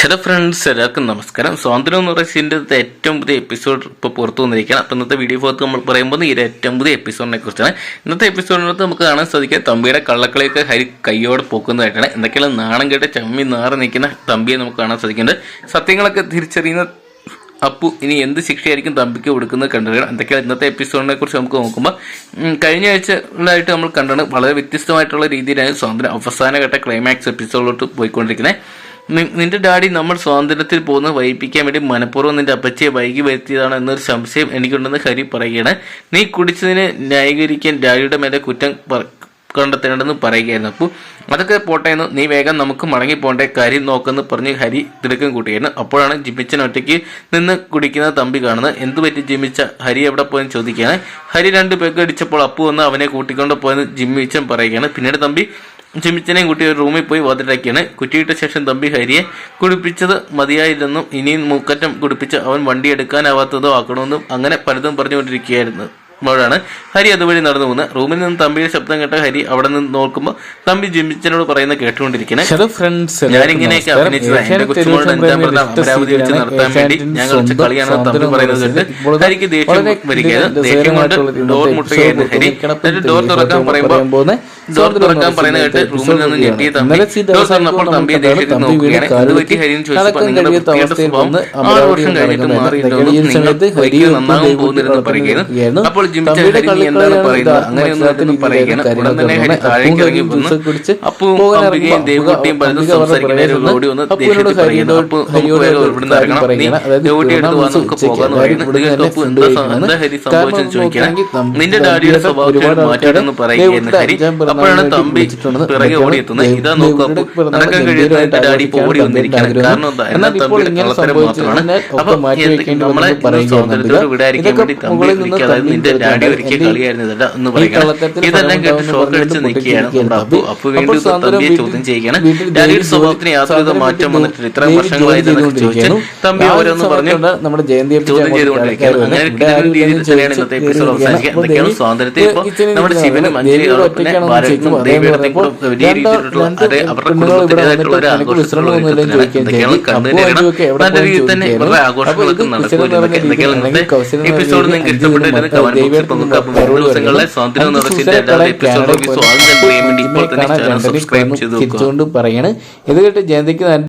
Hello friends എല്ലാവർക്കും നമസ്കാരം. സ്വാതന്ത്ര്യം എന്ന് പറയുന്നത് ഏറ്റവും പുതിയ എപ്പിസോഡ് ഇപ്പോൾ പുറത്തു വന്നിരിക്കുകയാണ്. അപ്പോൾ ഇന്നത്തെ വീഡിയോ ഭാഗത്ത് നമ്മൾ പറയുമ്പോൾ ഈ ഏറ്റവും പുതിയ എപ്പിസോഡിനെ കുറിച്ചാണ്. ഇന്നത്തെ എപ്പിസോഡിനകത്ത് നമുക്ക് കാണാൻ സാധിക്കുക തമ്പിയുടെ കള്ളക്കളിയൊക്കെ ഹരി കയ്യോടെ പോക്കുന്നതായിട്ടാണ്. എന്തൊക്കെയാണ് നാണം കേട്ട് ചമ്മി നാറി നിൽക്കുന്ന തമ്പിയെ നമുക്ക് കാണാൻ സാധിക്കുന്നുണ്ട്. സത്യങ്ങളൊക്കെ തിരിച്ചറിയുന്ന അപ്പു ഇനി എന്ത് ശിക്ഷയായിരിക്കും തമ്പിക്ക് കൊടുക്കുന്നത് കണ്ടറിയണം. എന്തൊക്കെയാണ് ഇന്നത്തെ എപ്പിസോഡിനെ കുറിച്ച് നമുക്ക് നോക്കുമ്പോൾ കഴിഞ്ഞ ആഴ്ചകളായിട്ട് നമ്മൾ കണ്ടാണ് വളരെ വ്യത്യസ്തമായിട്ടുള്ള രീതിയിലാണ് സ്വാതന്ത്ര്യം അവസാനഘട്ട ക്ലൈമാക്സ് എപ്പിസോഡിലോട്ട് പോയിക്കൊണ്ടിരിക്കുന്നത്. നിന്റെ ഡാഡി നമ്മൾ സ്വാതന്ത്ര്യത്തിൽ പോകുന്ന വൈപ്പിക്കാൻ വേണ്ടി മനഃപൂർവം നിന്റെ അപ്പച്ചിയെ വൈകി വരുത്തിയതാണ് എന്നൊരു സംശയം എനിക്കുണ്ടെന്ന് ഹരി പറയുകയാണ്. നീ കുടിച്ചതിനെ ന്യായീകരിക്കാൻ ഡാഡിയുടെ മേലെ കുറ്റം കണ്ടെത്തേണ്ടെന്ന് പറയുകയായിരുന്നു. അപ്പോൾ അതൊക്കെ പോട്ടെ എന്ന് നീ വേഗം നമുക്ക് മടങ്ങി പോകേണ്ട കാര്യം നോക്കെന്ന് പറഞ്ഞ് ഹരി തിടുക്കം കൂട്ടിയായിരുന്നു അപ്പോഴാണ് ജിമിച്ചൻ ഒറ്റയ്ക്ക് നിന്ന് കുടിക്കുന്ന തമ്പി കാണുന്നത്. എന്തുപറ്റി ജിമിച്ച ഹരി എവിടെ പോയെന്ന് ചോദിക്കുകയാണ്. ഹരി രണ്ട് പെഗ് അടിച്ചപ്പോൾ അപ്പു വന്ന് അവനെ കൂട്ടിക്കൊണ്ട് പോയെന്ന് ജിമ്മിച്ചൻ പറയുകയാണ്. പിന്നീട് തമ്പി ജിമിച്ചനെയും കുട്ടി ഒരു റൂമിൽ പോയി വാതിലടക്കിയാണ് കുറ്റിയിട്ട ശേഷം തമ്പി ഹരിയെ കുടിപ്പിച്ചത് മതിയായില്ലെന്നും ഇനിയും മൂക്കറ്റം കുടിപ്പിച്ച് അവൻ വണ്ടി എടുക്കാനാവാത്തതോ ആക്കണമെന്നും അങ്ങനെ പലതും പറഞ്ഞുകൊണ്ടിരിക്കുകയായിരുന്നു. ാണ് ഹരി അതുവഴി നടന്നു പോകുന്നത്. റൂമിൽ നിന്ന് തമ്പിയുടെ ശബ്ദം കേട്ട ഹരി അവിടെ നിന്ന് നോക്കുമ്പോൾ തമ്പി ജിമിച്ചനോട് പറയുന്ന കേട്ടുകൊണ്ടിരിക്കണേ. ഇങ്ങനെയൊക്കെ അഭിനയിച്ചതാ. എന്റെ കൊച്ചുമോളുടെ അഞ്ചാം പിറന്നാൾ അമരാവതി വെച്ച് നടത്താൻ വേണ്ടി ഞങ്ങൾ കളിച്ച കളിയാണെന്ന് തമ്പി പറയുന്നത് കേട്ട് ഹരിക്ക് ദേഷ്യം വരികയാണ്. ദേഷ്യം കൊണ്ട് ഡോർ മുട്ടുകയായിരുന്നു ഹരി. എന്നിട്ട് ഡോർ തുറക്കാൻ പറയുമ്പോൾ ഡോർ തുറക്കാൻ പറയുന്ന കേട്ട് റൂമിൽ നിന്ന് ഞെട്ടിയ തമ്പി. ഡോർ തുറന്നപ്പോൾ തമ്പിയെ ദേഷ്യത്തിൽ നോക്കുകയാണ് എന്ത് പറ്റി ചോദിച്ചപ്പോൾ നിങ്ങളുടെ വൃത്തികെട്ട സ്വഭാവം ആറ് വർഷം കഴിഞ്ഞിട്ട് മാറിയില്ലെന്നും നിങ്ങൾ ഒരിക്കലും നന്നാകാൻ പോകുന്നില്ലെന്ന് പറയുകയായിരുന്നു അപ്പോൾ ജിമിച്ച ഹരി എന്താണ് പറയുന്നത്? അങ്ങനെയൊന്നും പറയുകയാണ്. ഉടൻ തന്നെ ഹരി താഴേക്ക് ഇറങ്ങി വന്ന് അപ്പുവും അംബികയും ദേവകുട്ടിയും പലതും സംസാരിക്കുന്നതിന് ഓടി വന്ന് ദേഷ്യത്തിൽ പറയുന്നു. അപ്പു നമുക്ക് വേഗം ഇവിടുന്ന് ഇറങ്ങണം. നീ ദേവകുട്ടി എടുത്ത് വാ നമുക്ക് പോകാന്ന് പറയുന്നു. ഇത് എന്താ ഹരി സംഭവിച്ചെന്ന് ചോദിക്കണം നിന്റെ ഡാഡിയുടെ സ്വഭാവത്തിൽ മാറ്റിയിട്ടെന്ന് പറയുകയെന്ന് ഹരി അപ്പോഴാണ് തമ്പി പിറകെ ഓടി എത്തുന്നത് ഇതാ നോക്കൂ അപ്പു നടക്കാൻ കഴിയുന്ന എന്റെ ഡാഡി ഇപ്പൊ ഓടി വന്നിരിക്കുന്നത് കാരണം എന്താ? എന്നാൽ തമ്പിയുടെ കള്ളത്തരം മാത്രമാണ് അപ്പൊ നമ്മളെ സ്വാതന്ത്ര്യത്തോട് വിടാതിരിക്കാൻ വേണ്ടി തമ്പി നിൽക്കുക അതായത് നിന്റെ ഡാഡി ഒരിക്കൽ കളിയായിരുന്നു ഇതല്ല എന്ന് പറയുന്നത് ഇതെല്ലാം കേട്ട് ഷോക്ക് അടിച്ച് നിൽക്കുകയാണ് നമ്മുടെ അപ്പു അപ്പു വീണ്ടും. തമ്പിയെ ചോദ്യം ചെയ്യുകയാണ് ഡാഡിയുടെ സ്വഭാവത്തിന് യാതൊരുവിധ മാറ്റം വന്നിട്ടില്ല. ഇത്രയും വർഷങ്ങളായി ചോദിച്ചു തമ്പി ഓരോന്ന് പറഞ്ഞു നമ്മുടെ ജയന്തി ചോദ്യം ചെയ്തുകൊണ്ടിരിക്കുകയാണ്. അങ്ങനെ രീതിയിൽ തന്നെയാണ് ഇന്നത്തെ എപ്പിസോഡ് അവസാനിക്കുക. എന്തൊക്കെയാണ് സ്വാതന്ത്ര്യത്തെ ഇപ്പോൾ നമ്മുടെ ശിവനും അഞ്ജലി പിന്നെ തിരിച്ചുകൊണ്ട് പറയാണ് ഇത് കേട്ട് ജയന്തിക്ക്